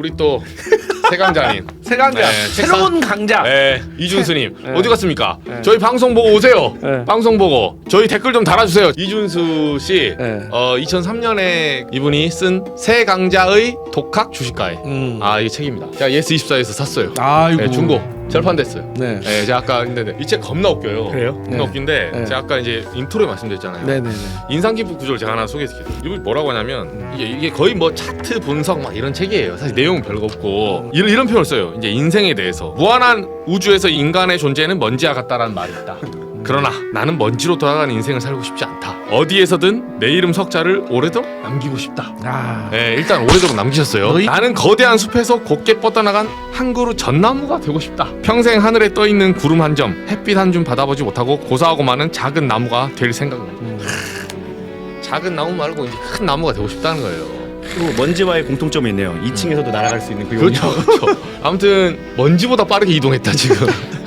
우리 또 세강자님 세강자 네, 새로운 강자. 네, 이준수님 네. 어디 갔습니까? 네. 저희 방송 보고 오세요. 네. 방송 보고 저희 댓글 좀 달아주세요. 이준수 씨, 네. 어 2003년에 이분이 쓴 새 강자의 독학 주식가에 음. 아 이게 책입니다. 제가 예스 24에서 샀어요. 아이고. 네, 중고 절판됐어요. 네. 네, 제가 아까 근데 이 책 겁나 웃겨요. 그래요? 겁나 네. 웃긴데 네. 제가 아까 이제 인트로에 말씀드렸잖아요. 네네네. 인상 깊은 구조를 제가 하나 소개해드릴게요. 이분이 뭐라고 하냐면 이게, 이게 거의 뭐 차트 분석 막 이런 책이에요. 사실 내용은 별거 없고 이런, 이런 표현을 써요. 이제 인생에 대해서 무한한 우주에서 인간의 존재는 먼지와 같다라는 말이 있다. 그러나 나는 먼지로 돌아가는 인생을 살고 싶지 않다. 어디에서든 내 이름 석자를 오래도록 남기고 싶다. 아. 네, 일단 오래도록 남기셨어요. 너희- 나는 거대한 숲에서 곱게 뻗어나간 한 그루 전나무가 되고 싶다. 평생 하늘에 떠 있는 구름 한 점, 햇빛 한 줌 받아보지 못하고 고사하고 많은 작은 나무가 될 생각입니다. 음. 작은 나무 말고 이제 큰 나무가 되고 싶다는 거예요. 그리고 먼지와의 공통점이 있네요. 2층에서도 날아갈 수 있는 그 그렇죠, 그렇죠. 아무튼 먼지보다 빠르게 이동했다 지금.